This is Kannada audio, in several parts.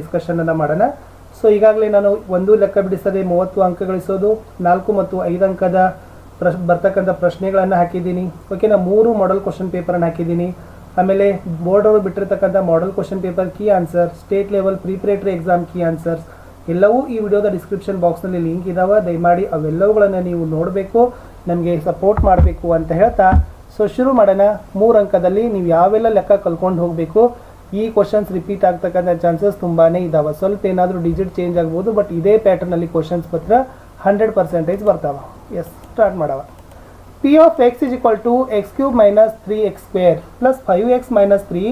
ಡಿಸ್ಕಷನ್ ಅನ್ನ ಮಾಡೋಣ. ಸೊ ಈಗಾಗಲೇ ನಾನು ಒಂದು ಲೆಕ್ಕ ಬಿಡಿಸದೆ ಮೂವತ್ತು ಅಂಕ ಗಳಿಸೋದು, ನಾಲ್ಕು ಮತ್ತು ಐದು ಅಂಕದ ಪ್ರಶ್, ಬರ್ತಕ್ಕಂಥ ಪ್ರಶ್ನೆಗಳನ್ನು ಹಾಕಿದ್ದೀನಿ. ಓಕೆನಾ ಮೂರು ಮಾಡೆಲ್ ಕ್ವಶನ್ ಪೇಪರನ್ನು ಹಾಕಿದ್ದೀನಿ. ಆಮೇಲೆ ಬೋರ್ಡ್ ಅವರು ಬಿಟ್ಟಿರ್ತಕ್ಕಂಥ model question paper key answer state level preparatory exam key answers ಎಲ್ಲವೂ ಈ ವಿಡಿಯೋದ ಡಿಸ್ಕ್ರಿಪ್ಷನ್ ಬಾಕ್ಸ್ನಲ್ಲಿ ಲಿಂಕ್ ಇದಾವೆ. ದಯಮಾಡಿ ಅವೆಲ್ಲವುಗಳನ್ನು ನೀವು ನೋಡಬೇಕು, ನಮಗೆ ಸಪೋರ್ಟ್ ಮಾಡಬೇಕು ಅಂತ ಹೇಳ್ತಾ. ಸೊ ಶುರು ಮಾಡೋಣ. ಮೂರು ಅಂಕದಲ್ಲಿ ನೀವು ಯಾವೆಲ್ಲ ಲೆಕ್ಕ ಕಲ್ಕೊಂಡು ಹೋಗಬೇಕು ಈ ಕ್ವಶನ್ಸ್ ರಿಪೀಟ್ ಆಗ್ತಕ್ಕಂಥ ಚಾನ್ಸಸ್ ತುಂಬಾ ಇದಾವೆ. ಸ್ವಲ್ಪ ಏನಾದರೂ ಡಿಜಿಟ್ ಚೇಂಜ್ ಆಗ್ಬೋದು ಬಟ್ ಇದೇ ಪ್ಯಾಟರ್ನಲ್ಲಿ ಕ್ವಶನ್ಸ್ ಪತ್ರ ಹಂಡ್ರೆಡ್ ಪರ್ಸೆಂಟೇಜ್ ಬರ್ತಾವೆ. ಎಸ್ ಸ್ಟಾರ್ಟ್ ಮಾಡವ. P of x is equal to x cube minus three x square plus five x minus three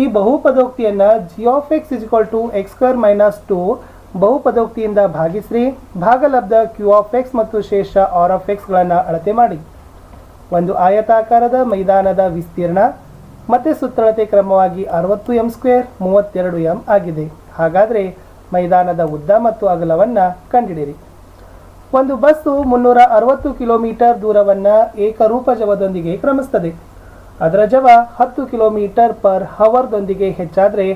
ಈ ಬಹುಪದೋಕ್ತಿಯನ್ನು G of x is equal to x square minus two ಬಹುಪದೋಕ್ತಿಯಿಂದ ಭಾಗಿಸ್ರಿ. ಭಾಗಲಬ್ಧ ಕ್ಯೂ ಆಫ್ ಎಕ್ಸ್ ಮತ್ತು ಶೇಷ ಆರ್ ಆಫ್ ಎಕ್ಸ್ಗಳನ್ನು ಅಳತೆ ಮಾಡಿ. ಒಂದು ಆಯತಾಕಾರದ ಮೈದಾನದ ವಿಸ್ತೀರ್ಣ. ಮತ್ತೆ ಸುತ್ತಳತೆ ಕ್ರಮವಾಗಿ ಅರವತ್ತು ಎಂ ಸ್ಕ್ವೇರ್, ಮೂವತ್ತೆರಡು ಎಂ ಆಗಿದೆ. ಹಾಗಾದರೆ ಮೈದಾನದ ಉದ್ದ ಮತ್ತು ಅಗಲವನ್ನು ಕಂಡಿಡಿರಿ ಒಂದು ಬಸ್ಸು ಮುನ್ನೂರ ಅರವತ್ತು ಕಿಲೋಮೀಟರ್ ದೂರವನ್ನು ಏಕರೂಪ ಜವದೊಂದಿಗೆ ಕ್ರಮಿಸ್ತದೆ. ಅದರ ಜವ ಹತ್ತು ಕಿಲೋಮೀಟರ್ ಪರ್ ಹವರ್ದೊಂದಿಗೆ ಹೆಚ್ಚಾದರೆ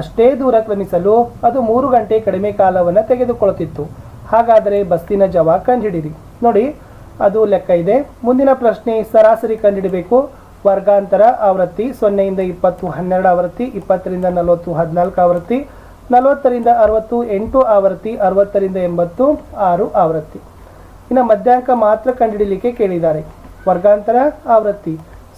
ಅಷ್ಟೇ ದೂರ ಕ್ರಮಿಸಲು ಅದು ಮೂರು ಗಂಟೆ ಕಡಿಮೆ ಕಾಲವನ್ನು ತೆಗೆದುಕೊಳ್ಳುತ್ತಿತ್ತು. ಹಾಗಾದರೆ ಬಸ್ಸಿನ ಜವ ಕಂಡುಹಿಡಿರಿ ನೋಡಿ, ಅದು ಲೆಕ್ಕ ಇದೆ. ಮುಂದಿನ ಪ್ರಶ್ನೆ ಸರಾಸರಿ ಕಂಡುಹಿಡಬೇಕು ವರ್ಗಾಂತರ ಆವೃತ್ತಿ ಸೊನ್ನೆಯಿಂದ ಇಪ್ಪತ್ತು ಹನ್ನೆರಡು ಆವೃತ್ತಿ, ಇಪ್ಪತ್ತರಿಂದ ನಲವತ್ತು ಹದಿನಾಲ್ಕು ಆವೃತ್ತಿ, ನಲವತ್ತರಿಂದ ಅರವತ್ತು, ಎಂಟು ಆವೃತ್ತಿ, ಅರವತ್ತರಿಂದ ಎಂಬತ್ತು, ಆರು ಆವೃತ್ತಿ. ಇನ್ನು ಮಧ್ಯಾಹ್ನಕ ಮಾತ್ರ ಕಂಡುಹಿಡಲಿಕ್ಕೆ ಕೇಳಿದ್ದಾರೆ. ವರ್ಗಾಂತರ ಆವೃತ್ತಿ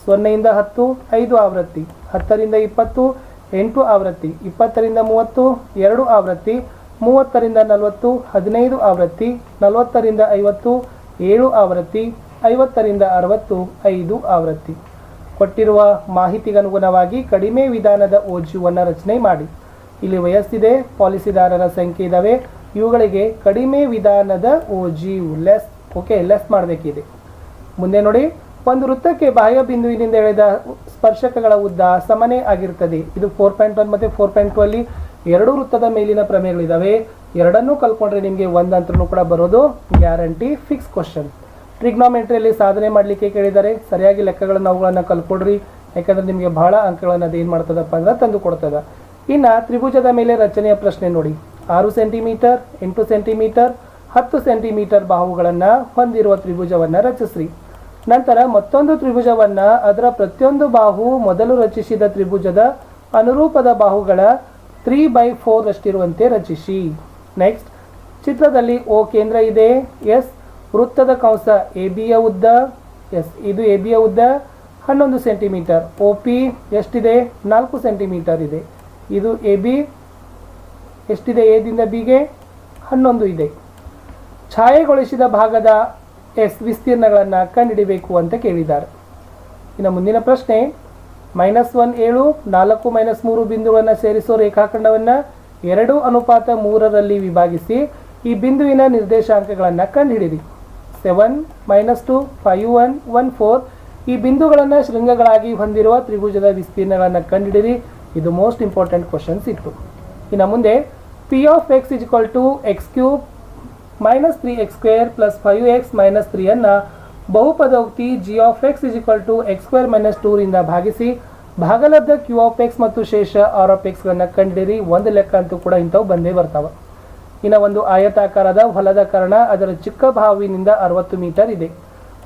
ಸೊನ್ನೆಯಿಂದ ಹತ್ತು, ಐದು ಆವೃತ್ತಿ, ಹತ್ತರಿಂದ ಇಪ್ಪತ್ತು, ಎಂಟು ಆವೃತ್ತಿ, ಇಪ್ಪತ್ತರಿಂದ ಮೂವತ್ತು, ಎರಡು ಆವೃತ್ತಿ, ಮೂವತ್ತರಿಂದ ನಲವತ್ತು, ಹದಿನೈದು ಆವೃತ್ತಿ, ನಲವತ್ತರಿಂದ ಐವತ್ತು, ಏಳು ಆವೃತ್ತಿ, ಐವತ್ತರಿಂದ ಅರವತ್ತು, ಐದು ಆವೃತ್ತಿ. ಕೊಟ್ಟಿರುವ ಮಾಹಿತಿಗನುಗುಣವಾಗಿ ಕಡಿಮೆ ವಿಧಾನದ ಓಜುವನ್ನು ರಚನೆ ಮಾಡಿ. ಇಲ್ಲಿ ವಯಸ್ಸಿದೆ ಪಾಲಿಸಿದಾರರ ಸಂಖ್ಯೆ ಇದಾವೆ. ಇವುಗಳಿಗೆ ಕಡಿಮೆ ವಿಧಾನದ ಓಜಿ ಲೆಸ್, ಓಕೆ, ಲೆಸ್ ಮಾಡಬೇಕಿದೆ. ಮುಂದೆ ನೋಡಿ, ಒಂದು ವೃತ್ತಕ್ಕೆ ಬಾಹ್ಯ ಬಿಂದುವಿನಿಂದ ಎಳೆದ ಸ್ಪರ್ಶಕಗಳ ಉದ್ದ ಸಮನೇ ಆಗಿರುತ್ತದೆ. ಇದು ಫೋರ್ ಪಾಯಿಂಟ್ ಒನ್ ಮತ್ತು ಫೋರ್ ಪಾಯಿಂಟ್ ಟು ಅಲ್ಲಿ ಎರಡು ವೃತ್ತದ ಮೇಲಿನ ಪ್ರಮೇಯಗಳಿದ್ದಾವೆ ಎರಡನ್ನೂ ಕಲ್ಕೊಂಡ್ರೆ ನಿಮಗೆ ಒಂದು ಕೂಡ ಬರೋದು ಗ್ಯಾರಂಟಿ ಫಿಕ್ಸ್ ಕ್ವಶನ್ ಟ್ರಿಗ್ನೋಮೆಟ್ರಿಯಲ್ಲಿ ಸಾಧನೆ ಮಾಡಲಿಕ್ಕೆ ಕೇಳಿದ್ದಾರೆ ಸರಿಯಾಗಿ ಲೆಕ್ಕಗಳನ್ನು ಅವುಗಳನ್ನು ಕಲ್ಕೊಡ್ರಿ. ಯಾಕಂದ್ರೆ ನಿಮಗೆ ಬಹಳ ಅಂಕಗಳನ್ನು ಅದೇನು ಮಾಡ್ತದಪ್ಪ ಅಂದ್ರೆ ತಂದು ಕೊಡ್ತದ. ಇನ್ನು ತ್ರಿಭುಜದ ಮೇಲೆ ರಚನೆಯ ಪ್ರಶ್ನೆ ನೋಡಿ. ಆರು ಸೆಂಟಿಮೀಟರ್, ಎಂಟು ಸೆಂಟಿಮೀಟರ್, ಹತ್ತು ಸೆಂಟಿಮೀಟರ್ ಬಾಹುಗಳನ್ನು ಹೊಂದಿರುವ ತ್ರಿಭುಜವನ್ನು ರಚಿಸ್ರಿ. ನಂತರ ಮತ್ತೊಂದು ತ್ರಿಭುಜವನ್ನು ಅದರ ಪ್ರತಿಯೊಂದು ಬಾಹು ಮೊದಲು ರಚಿಸಿದ ತ್ರಿಭುಜದ ಅನುರೂಪದ ಬಾಹುಗಳ ತ್ರೀ ಬೈ ಫೋರ್ ಅಷ್ಟಿರುವಂತೆ ರಚಿಸಿ. ನೆಕ್ಸ್ಟ್ ಚಿತ್ರದಲ್ಲಿ ಓ ಕೇಂದ್ರ ಇದೆ. ಎಸ್ ವೃತ್ತದ ಕಂಸ ಎ ಬಿಯ ಉದ್ದ, ಎಸ್, ಇದು ಎ ಬಿಯ ಉದ್ದ, ಹನ್ನೊಂದು ಸೆಂಟಿಮೀಟರ್. ಒ ಪಿ ಎಷ್ಟಿದೆ? ನಾಲ್ಕು ಸೆಂಟಿಮೀಟರ್ ಇದೆ. ಇದು ಎ ಬಿ ಎಷ್ಟಿದೆ? ಎದಿಂದ ಬಿಗೆ ಹನ್ನೊಂದು ಇದೆ. ಛಾಯೆಗೊಳಿಸಿದ ಭಾಗದ ಎಸ್ ವಿಸ್ತೀರ್ಣಗಳನ್ನು ಕಂಡುಹಿಡಿಬೇಕು ಅಂತ ಕೇಳಿದ್ದಾರೆ. ಇನ್ನು ಮುಂದಿನ ಪ್ರಶ್ನೆ, ಮೈನಸ್ ಒನ್ ಏಳು, ನಾಲ್ಕು ಮೈನಸ್ ಮೂರು ಬಿಂದುಗಳನ್ನು ಸೇರಿಸೋ ರೇಖಾಖಂಡವನ್ನು ಎರಡು ಅನುಪಾತ ಮೂರರಲ್ಲಿ ವಿಭಾಗಿಸಿ ಈ ಬಿಂದುವಿನ ನಿರ್ದೇಶಾಂಕಗಳನ್ನು ಕಂಡುಹಿಡಿರಿ. Seven minus two five one one four ಈ ಬಿಂದುಗಳನ್ನು ಶೃಂಗಗಳಾಗಿ ಹೊಂದಿರುವ ತ್ರಿಭುಜದ ವಿಸ್ತೀರ್ಣಗಳನ್ನು ಕಂಡುಹಿಡಿರಿ ಇದು ಮೋಸ್ಟ್ ಇಂಪಾರ್ಟೆಂಟ್ ಕ್ವಶನ್ಸ್ ಇತ್ತು. ಇನ್ನು ಮುಂದೆ P of x is two x cube minus three x square plus five x minus ತ್ರೀಯನ್ನು ಬಹುಪದೋಕ್ತಿ G of x is two x square minus ಟೂರಿಂದ ಭಾಗಿಸಿ ಭಾಗಲಬ್ಧ ಕ್ಯೂ ಆಫ್ ಎಕ್ಸ್ ಮತ್ತು ಶೇಷ ಆರ್ ಆಫ್ ಎಕ್ಸ್ಗಳನ್ನು ಕಂಡಿರಿ ಒಂದು ಲೆಕ್ಕ ಅಂತೂ ಕೂಡ ಇಂಥವು ಬಂದೇ ಬರ್ತಾವೆ. ಇನ್ನು ಒಂದು ಆಯತಾಕಾರದ ಹೊಲದ ಕಾರಣ, ಅದರ ಚಿಕ್ಕ ಬಾವಿನಿಂದ ಅರವತ್ತು ಮೀಟರ್ ಇದೆ.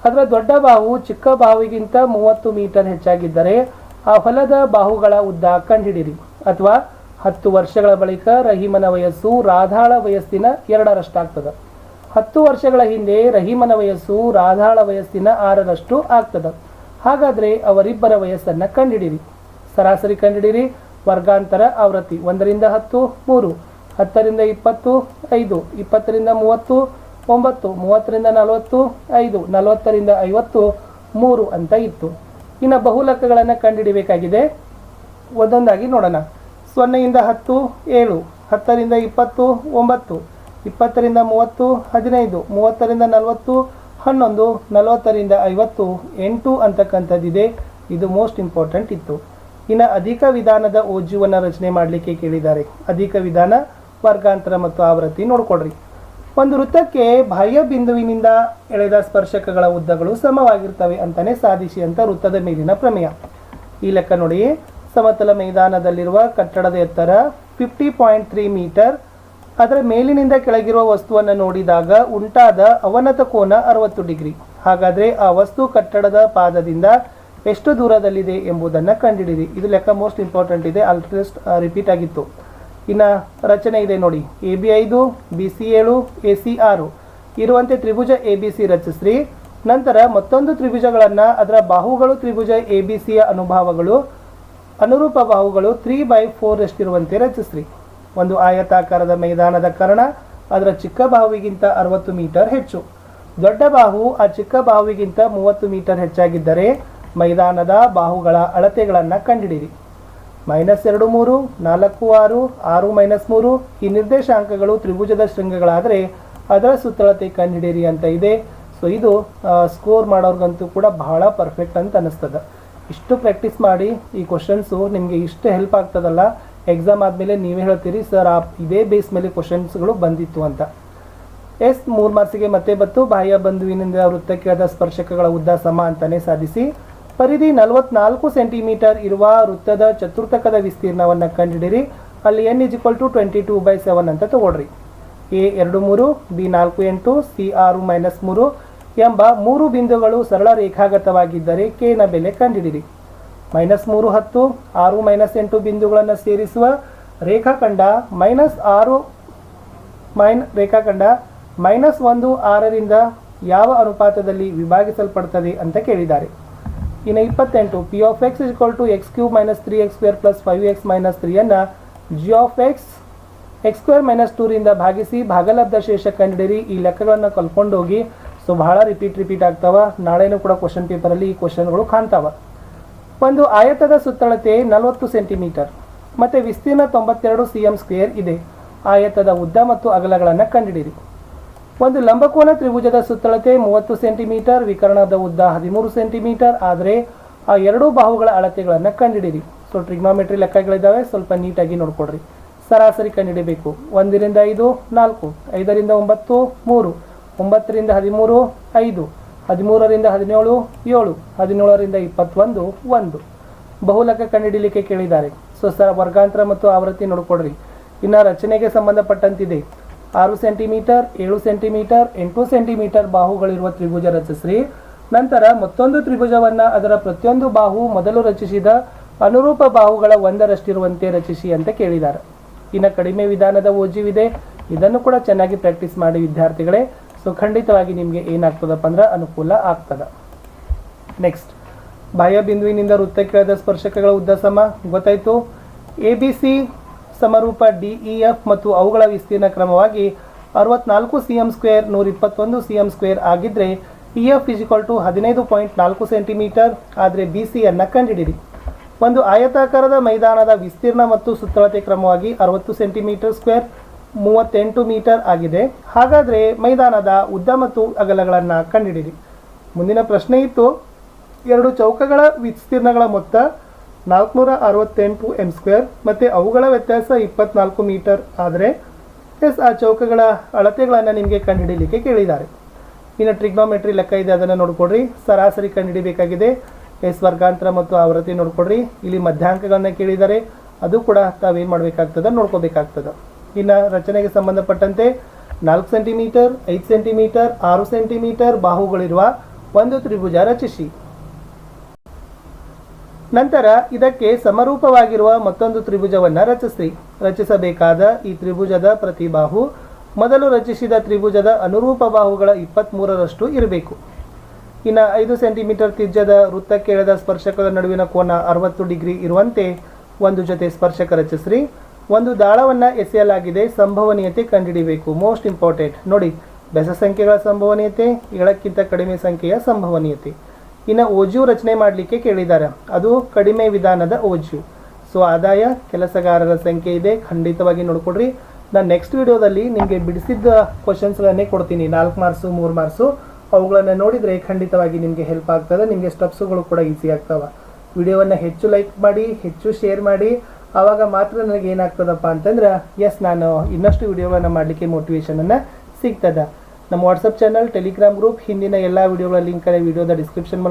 ಅದರ ದೊಡ್ಡ ಬಾವು ಚಿಕ್ಕ ಬಾವಿಗಿಂತ ಮೂವತ್ತು ಮೀಟರ್ ಹೆಚ್ಚಾಗಿದ್ದರೆ ಆ ಹೊಲದ ಬಾಹುಗಳ ಉದ್ದ ಕಂಡುಹಿಡಿರಿ ಅಥವಾ ಹತ್ತು ವರ್ಷಗಳ ಬಳಿಕ ರಹೀಮನ ವಯಸ್ಸು ರಾಧಾಳ ವಯಸ್ಸಿನ ಎರಡರಷ್ಟಾಗ್ತದೆ. ಹತ್ತು ವರ್ಷಗಳ ಹಿಂದೆ ರಹೀಮನ ವಯಸ್ಸು ರಾಧಾಳ ವಯಸ್ಸಿನ ಆರರಷ್ಟು ಆಗ್ತದೆ. ಹಾಗಾದರೆ ಅವರಿಬ್ಬರ ವಯಸ್ಸನ್ನು ಕಂಡುಹಿಡಿರಿ ಸರಾಸರಿ ಕಂಡುಹಿಡಿರಿ ವರ್ಗಾಂತರ ಆವೃತ್ತಿ ಒಂದರಿಂದ ಹತ್ತು, ಮೂರು. ಹತ್ತರಿಂದ ಇಪ್ಪತ್ತು, ಐದು. ಇಪ್ಪತ್ತರಿಂದ ಮೂವತ್ತು, ಒಂಬತ್ತು. ಮೂವತ್ತರಿಂದ ನಲವತ್ತು, ಐದು. ನಲವತ್ತರಿಂದ ಐವತ್ತು, ಮೂರು ಅಂತ ಇತ್ತು. ಇನ್ನು ಬಹುಲಕಗಳನ್ನು ಕಂಡುಹಿಡಿಬೇಕಾಗಿದೆ ಒಂದೊಂದಾಗಿ ನೋಡೋಣ. ಸೊನ್ನೆಯಿಂದ ಹತ್ತು, ಏಳು. ಹತ್ತರಿಂದ ಇಪ್ಪತ್ತು, ಒಂಬತ್ತು. ಇಪ್ಪತ್ತರಿಂದ ಮೂವತ್ತು, ಹದಿನೈದು. ಮೂವತ್ತರಿಂದ ನಲವತ್ತು, ಹನ್ನೊಂದು. ನಲವತ್ತರಿಂದ ಐವತ್ತು, ಎಂಟು ಅಂತಕ್ಕಂಥದ್ದಿದೆ. ಇದು ಮೋಸ್ಟ್ ಇಂಪಾರ್ಟೆಂಟ್ ಇತ್ತು. ಇನ್ನು ಅಧಿಕ ವಿಧಾನದ ಓಜುವನ್ನು ರಚನೆ ಮಾಡಲಿಕ್ಕೆ ಕೇಳಿದ್ದಾರೆ. ಅಧಿಕ ವಿಧಾನ ವರ್ಗಾಂತರ ಮತ್ತು ಆವೃತ್ತಿ ನೋಡ್ಕೊಳ್ರಿ. ಒಂದು ವೃತ್ತಕ್ಕೆ ಬಾಹ್ಯ ಬಿಂದುವಿನಿಂದ ಎಳೆದ ಸ್ಪರ್ಶಕಗಳ ಉದ್ದಗಳು ಸಮವಾಗಿರ್ತವೆ ಅಂತಾನೆ ಸಾಧಿಸಿ ಅಂತ ವೃತ್ತದ ಮೇಲಿನ ಪ್ರಮೇಯ. ಈ ಲೆಕ್ಕ ನೋಡಿ, ಸಮತಲ ಮೈದಾನದಲ್ಲಿರುವ ಕಟ್ಟಡದ ಎತ್ತರ ಫಿಫ್ಟಿ ಪಾಯಿಂಟ್ ತ್ರೀ ಮೀಟರ್ ಅದರ ಮೇಲಿನಿಂದ ಕೆಳಗಿರುವ ವಸ್ತುವನ್ನು ನೋಡಿದಾಗ ಉಂಟಾದ ಅವನತ ಕೋನ ಅರವತ್ತು ಡಿಗ್ರಿ. ಹಾಗಾದರೆ ಆ ವಸ್ತು ಕಟ್ಟಡದ ಪಾದದಿಂದ ಎಷ್ಟು ದೂರದಲ್ಲಿದೆ ಎಂಬುದನ್ನು ಕಂಡುಹಿಡಿಯಿರಿ ಇದು ಲೆಕ್ಕ ಮೋಸ್ಟ್ ಇಂಪಾರ್ಟೆಂಟ್ ಇದೆ. ಆಲ್ರೆಸ್ಟ್ ರಿಪೀಟ್ ಆಗಿತ್ತು. ಇನ್ನು ರಚನೆ ಇದೆ ನೋಡಿ. ಎ ಬಿ ಐದು ಬಿ ಸಿ ಏಳು ಎ ಸಿ ಆರು. ಇರುವಂತೆ ತ್ರಿಭುಜ ಎ ಬಿ ಸಿ ರಚಿಸ್ರಿ. ನಂತರ ಮತ್ತೊಂದು ತ್ರಿಭುಜಗಳನ್ನು ಅದರ ಬಾಹುಗಳು ತ್ರಿಭುಜ ಎ ಬಿ ಸಿಯ ಅನುಭಾವಗಳು, ಅನುರೂಪ ಬಾಹುಗಳು ತ್ರೀ ಬೈ ಫೋರ್ ಎಷ್ಟಿರುವಂತೆ ರಚಿಸ್ರಿ. ಒಂದು ಆಯತಾಕಾರದ ಮೈದಾನದ ಕರ್ಣ, ಅದರ ಚಿಕ್ಕ ಬಾಹುವಿಗಿಂತ ಅರವತ್ತು ಮೀಟರ್ ಹೆಚ್ಚು. ದೊಡ್ಡ ಬಾಹು ಆ ಚಿಕ್ಕ ಬಾಹುವಿಗಿಂತ ಮೂವತ್ತು ಮೀಟರ್ ಹೆಚ್ಚಾಗಿದ್ದರೆ ಮೈದಾನದ ಬಾಹುಗಳ ಅಳತೆಗಳನ್ನು ಕಂಡುಹಿಡಿಯಿರಿ ಮೈನಸ್ ಎರಡು ಮೂರು, ನಾಲ್ಕು ಆರು ಆರು ಮೈನಸ್ ಮೂರು. ಈ ನಿರ್ದೇಶಾಂಕಗಳು ತ್ರಿಭುಜದ ಶೃಂಗಗಳಾದರೆ ಅದರ ಸುತ್ತಳತೆ ಕಂಡುಹಿಡಿಯಿರಿ ಅಂತ ಇದೆ. ಸೊ ಇದು ಸ್ಕೋರ್ ಮಾಡೋರ್ಗಂತೂ ಕೂಡ ಬಹಳ ಪರ್ಫೆಕ್ಟ್ ಅಂತ ಅನ್ನಿಸ್ತದೆ. ಇಷ್ಟು ಪ್ರಾಕ್ಟೀಸ್ ಮಾಡಿ ಈ ಕ್ವಶನ್ಸು ನಿಮಗೆ ಇಷ್ಟು ಹೆಲ್ಪ್ ಆಗ್ತದಲ್ಲ. ಎಕ್ಸಾಮ್ ಆದಮೇಲೆ ನೀವೇ ಹೇಳ್ತೀರಿ ಸರ್ ಆ, ಇದೇ ಬೇಸ್ ಮೇಲೆ ಕ್ವಶನ್ಸ್ಗಳು ಬಂದಿತ್ತು ಅಂತ. ಎಸ್ ಮೂರು ಮಾರ್ಕ್ಸಿಗೆ ಮತ್ತೆ ಬತ್ತು. ಬಾಹ್ಯ ಬಂಧುವಿನಿಂದ ವೃತ್ತಕ್ಕೆ ಆದ ಸ್ಪರ್ಶಕಗಳ ಉದ್ದ ಸಮ ಅಂತಲೇ ಸಾಧಿಸಿ. ಪರಿಧಿ ನಲವತ್ನಾಲ್ಕು ಸೆಂಟಿಮೀಟರ್ ಇರುವ ವೃತ್ತದ ಚತುರ್ಥಕದ ವಿಸ್ತೀರ್ಣವನ್ನು ಕಂಡುಹಿಡಿರಿ ಅಲ್ಲಿ N is equal to twenty two by seven ಅಂತ ತಗೊಳ್ರಿ. ಎ ಎರಡು ಮೂರು ಬಿ ನಾಲ್ಕು ಎಂಟು ಸಿ ಆರು ಮೈನಸ್ ಮೂರು ಎಂಬ ಮೂರು ಬಿಂದುಗಳು ಸರಳ ರೇಖಾಗತವಾಗಿದ್ದರೆ ಕೆ ನ ಬೆಲೆ ಕಂಡುಹಿಡಿರಿ ಮೈನಸ್ ಮೂರು ಹತ್ತು, ಆರು ಮೈನಸ್ ಎಂಟು ಬಿಂದುಗಳನ್ನು ಸೇರಿಸುವ ರೇಖಾಖಂಡ ಮೈನಸ್ ಆರು ಮೈನ್ ರೇಖಾಖಂಡ ಮೈನಸ್ ಒಂದು ಆರರಿಂದ ಯಾವ ಅನುಪಾತದಲ್ಲಿ ವಿಭಾಗಿಸಲ್ಪಡ್ತದೆ ಅಂತ ಕೇಳಿದ್ದಾರೆ. ಇನ್ನು ಇಪ್ಪತ್ತೆಂಟು P of x is equal to x cube minus three x square plus five x minus ತ್ರೀಯನ್ನು G of x x square minus ಟೂರಿಂದ ಭಾಗಿಸಿ ಭಾಗಲಬ್ಧ ಶೇಷ ಕಂಡಿಡಿರಿ ಈ ಲೆಕ್ಕಗಳನ್ನು ಕಲ್ಕೊಂಡೋಗಿ ಸೊ ಬಹಳ ರಿಪೀಟ್ ರಿಪೀಟ್ ಆಗ್ತಾವ. ನಾಳೆನೂ ಕೂಡ ಕ್ವಶನ್ ಪೇಪರಲ್ಲಿ ಈ ಕ್ವಶನ್ಗಳು ಕಾಣ್ತಾವ. ಒಂದು ಆಯತದ ಸುತ್ತಳತೆ ನಲವತ್ತು ಸೆಂಟಿಮೀಟರ್ ಮತ್ತು ವಿಸ್ತೀರ್ಣ ತೊಂಬತ್ತೆರಡು ಸಿ ಎಂ ಸ್ಕ್ವೇರ್ ಇದೆ. ಆಯತದ ಉದ್ದ ಮತ್ತು ಅಗಲಗಳನ್ನು ಕಂಡುಹಿಡಿರಿ ಒಂದು ಲಂಬಕೋನ ತ್ರಿಭುಜದ ಸುತ್ತಳತೆ ಮೂವತ್ತು ಸೆಂಟಿಮೀಟರ್, ವಿಕರಣದ ಉದ್ದ ಹದಿಮೂರು ಸೆಂಟಿಮೀಟರ್, ಆದರೆ ಆ ಎರಡೂ ಬಾಹುಗಳ ಅಳತೆಗಳನ್ನು ಕಂಡುಹಿಡಿರಿ ಸೊ ಟ್ರಿಗ್ನೋಮೆಟ್ರಿ ಲೆಕ್ಕಗಳಿದ್ದಾವೆ, ಸ್ವಲ್ಪ ನೀಟಾಗಿ ನೋಡ್ಕೊಡ್ರಿ. ಸರಾಸರಿ ಕಂಡುಹಿಡಿಬೇಕು. ಒಂದರಿಂದ ಐದು, ನಾಲ್ಕು. ಐದರಿಂದ ಒಂಬತ್ತು, ಮೂರು. ಒಂಬತ್ತರಿಂದ ಹದಿಮೂರು, ಐದು. ಹದಿಮೂರರಿಂದ ಹದಿನೇಳು, ಏಳು. ಹದಿನೇಳರಿಂದ ಇಪ್ಪತ್ತೊಂದು, ಒಂದು. ಬಹುಲಕ ಕಂಡುಹಿಡಿಲಿಕ್ಕೆ ಕೇಳಿದ್ದಾರೆ. ಸೊ ಸರ್, ವರ್ಗಾಂತರ ಮತ್ತು ಆವೃತ್ತಿ ನೋಡ್ಕೊಡ್ರಿ. ಇನ್ನು ರಚನೆಗೆ ಸಂಬಂಧಪಟ್ಟಂತಿದೆ. ಆರು ಸೆಂಟಿಮೀಟರ್, ಏಳು ಸೆಂಟಿಮೀಟರ್, ಎಂಟು ಸೆಂಟಿಮೀಟರ್ ಬಾಹುಗಳಿರುವ ತ್ರಿಭುಜ ರಚಿಸ್ರಿ. ನಂತರ ಮತ್ತೊಂದು ತ್ರಿಭುಜವನ್ನು ಅದರ ಪ್ರತಿಯೊಂದು ಬಾಹು ಮೊದಲು ರಚಿಸಿದ ಅನುರೂಪ ಬಾಹುಗಳ ಒಂದರಷ್ಟಿರುವಂತೆ ರಚಿಸಿ ಅಂತ ಕೇಳಿದ್ದಾರೆ. ಇನ್ನು ಕಡಿಮೆ ವಿಧಾನದ ಓಜಿವಿದೆ. ಇದನ್ನು ಕೂಡ ಚೆನ್ನಾಗಿ ಪ್ರಾಕ್ಟೀಸ್ ಮಾಡಿ ವಿದ್ಯಾರ್ಥಿಗಳೇ. ಸೊ, ಖಂಡಿತವಾಗಿ ನಿಮಗೆ ಏನಾಗ್ತದಪ್ಪ ಅಂದ್ರೆ ಅನುಕೂಲ ಆಗ್ತದ. ನೆಕ್ಸ್ಟ್ ಬಾಹ್ಯ ಬಿಂದುವಿನಿಂದ ವೃತ್ತಕ್ಕಿಳಿದ ಸ್ಪರ್ಶಕಗಳ ಉದ್ದ ಸಮ ಗೊತ್ತಾಯ್ತು? ಎ ಬಿ ಸಿ ಸಮರೂಪ ಡಿ ಇ ಎಫ್ ಮತ್ತು ಅವುಗಳ ವಿಸ್ತೀರ್ಣ ಕ್ರಮವಾಗಿ ಅರವತ್ನಾಲ್ಕು ಸಿ ಎಂ ಸ್ಕ್ವೇರ್ ನೂರ ಇಪ್ಪತ್ತೊಂದು ಸಿ ಎಂ ಸ್ಕ್ವೇರ್ ಆಗಿದ್ದರೆ E F is equal to ಹದಿನೈದು ಪಾಯಿಂಟ್ ನಾಲ್ಕು ಸೆಂಟಿಮೀಟರ್ ಆದರೆ ಬಿ ಸಿಯನ್ನು ಕಂಡುಹಿಡಿಯಿರಿ ಒಂದು ಆಯತಾಕಾರದ ಮೈದಾನದ ವಿಸ್ತೀರ್ಣ ಮತ್ತು ಸುತ್ತಳತೆ ಕ್ರಮವಾಗಿ ಅರವತ್ತು ಸೆಂಟಿಮೀಟರ್ ಸ್ಕ್ವೇರ್, ಮೂವತ್ತೆಂಟು ಮೀಟರ್ ಆಗಿದೆ. ಹಾಗಾದರೆ ಮೈದಾನದ ಉದ್ದ ಮತ್ತು ಅಗಲಗಳನ್ನು ಕಂಡುಹಿಡಿಯಿರಿ ಮುಂದಿನ ಪ್ರಶ್ನೆ ಇತ್ತು. ಎರಡು ಚೌಕಗಳ ವಿಸ್ತೀರ್ಣಗಳ ಮೊತ್ತ ನಾಲ್ಕುನೂರ ಅರವತ್ತೆಂಟು ಎಂ ಸ್ಕ್ವೇರ್ ಮತ್ತು ಅವುಗಳ ವ್ಯತ್ಯಾಸ ಇಪ್ಪತ್ನಾಲ್ಕು ಮೀಟರ್ ಆದರೆ ಎಸ್ ಆ ಚೌಕಗಳ ಅಳತೆಗಳನ್ನು ನಿಮಗೆ ಕಂಡುಹಿಡಿಯಲಿಕ್ಕೆ ಕೇಳಿದ್ದಾರೆ. ಇನ್ನು ಟ್ರಿಗ್ನೋಮೆಟ್ರಿ ಲೆಕ್ಕ ಇದೆ, ಅದನ್ನು ನೋಡಿಕೊಡ್ರಿ. ಸರಾಸರಿ ಕಂಡುಹಿಡಿಬೇಕಾಗಿದೆ. ಎಸ್ ವರ್ಗಾಂತರ ಮತ್ತು ಆವೃತ್ತಿ ನೋಡಿಕೊಡ್ರಿ. ಇಲ್ಲಿ ಮಧ್ಯಾಂಕಗಳನ್ನು ಕೇಳಿದ್ದಾರೆ. ಅದು ಕೂಡ ತಾವೇನು ಮಾಡಬೇಕಾಗ್ತದೆ? ನೋಡ್ಕೋಬೇಕಾಗ್ತದೆ. ಇನ್ನು ರಚನೆಗೆ ಸಂಬಂಧಪಟ್ಟಂತೆ ನಾಲ್ಕು ಸೆಂಟಿಮೀಟರ್ ಐದು ಸೆಂಟಿಮೀಟರ್ ಆರು ಸೆಂಟಿಮೀಟರ್ ಬಾಹುಗಳಿರುವ ಒಂದು ತ್ರಿಭುಜ ರಚಿಸಿ. ನಂತರ ಇದಕ್ಕೆ ಸಮರೂಪವಾಗಿರುವ ಮತ್ತೊಂದು ತ್ರಿಭುಜವನ್ನು ರಚಿಸಿ. ರಚಿಸಬೇಕಾದ ಈ ತ್ರಿಭುಜದ ಪ್ರತಿ ಬಾಹು ಮೊದಲು ರಚಿಸಿದ ತ್ರಿಭುಜದ ಅನುರೂಪ ಬಾಹುಗಳ ಇಪ್ಪತ್ತ್ಮೂರರಷ್ಟು ಇರಬೇಕು. ಇನ್ನು ಐದು ಸೆಂಟಿಮೀಟರ್ ತ್ರಿಜ್ಯದ ವೃತ್ತಕ್ಕೆಳೆದ ಸ್ಪರ್ಶಕದ ನಡುವಿನ ಕೋನ ಅರವತ್ತು ಡಿಗ್ರಿ ಇರುವಂತೆ ಒಂದು ಜೊತೆ ಸ್ಪರ್ಶಕ ರಚಿಸ್ರಿ. ಒಂದು ದಾಳವನ್ನು ಎಸೆಯಲಾಗಿದೆ, ಸಂಭವನೀಯತೆ ಕಂಡುಹಿಡಿಬೇಕು. Most important. ನೋಡಿ, ಬೆಸ ಸಂಖ್ಯೆಗಳ ಸಂಭವನೀಯತೆ, ಏಳಕ್ಕಿಂತ ಕಡಿಮೆ ಸಂಖ್ಯೆಯ ಸಂಭವನೀಯತೆ. ಇನ್ನು ಓಜು ರಚನೆ ಮಾಡಲಿಕ್ಕೆ ಕೇಳಿದ್ದಾರೆ. ಅದು ಕಡಿಮೆ ವಿಧಾನದ ಓಜು. ಸೊ ಆದಾಯ, ಕೆಲಸಗಾರರ ಸಂಖ್ಯೆ ಇದೆ. ಖಂಡಿತವಾಗಿ ನೋಡ್ಕೊಡ್ರಿ ನಾನು ನೆಕ್ಸ್ಟ್ ವಿಡಿಯೋದಲ್ಲಿ ನಿಮಗೆ ಬಿಡಿಸಿದ್ದ ಕ್ವಶನ್ಸ್ಗಳನ್ನೇ ಕೊಡ್ತೀನಿ. ನಾಲ್ಕು ಮಾರ್ಕ್ಸು, ಮೂರು ಮಾರ್ಕ್ಸು. ಅವುಗಳನ್ನು ನೋಡಿದರೆ ಖಂಡಿತವಾಗಿ ನಿಮಗೆ ಹೆಲ್ಪ್ ಆಗ್ತದೆ. ನಿಮಗೆ ಸ್ಟೆಪ್ಸುಗಳು ಕೂಡ ಈಸಿ ಆಗ್ತವೆ. ವಿಡಿಯೋವನ್ನು ಹೆಚ್ಚು ಲೈಕ್ ಮಾಡಿ, ಹೆಚ್ಚು ಶೇರ್ ಮಾಡಿ. ಆವಾಗ ಮಾತ್ರ ನನಗೆ ಏನಾಗ್ತದಪ್ಪ ಅಂತಂದ್ರೆ ಎಸ್ ನಾನು ಇನ್ನಷ್ಟು ವಿಡಿಯೋಗಳನ್ನು ಮಾಡಲಿಕ್ಕೆ ಮೋಟಿವೇಶನನ್ನು ಸಿಗ್ತದೆ. ನಮ್ಮ ವಾಟ್ಸಪ್ ಚಾನಲ್ ಟೆಲಿಗ್ರಾಮ್ ಗ್ರೂಪ್ ಹಿಂದಿನ ಎಲ್ಲ ವಿಡಿಯೋಗಳ ಲಿಂಕ್ ವಿಡಿಯೋದ ಡಿಸ್ಕ್ರಿಪ್ಷನ್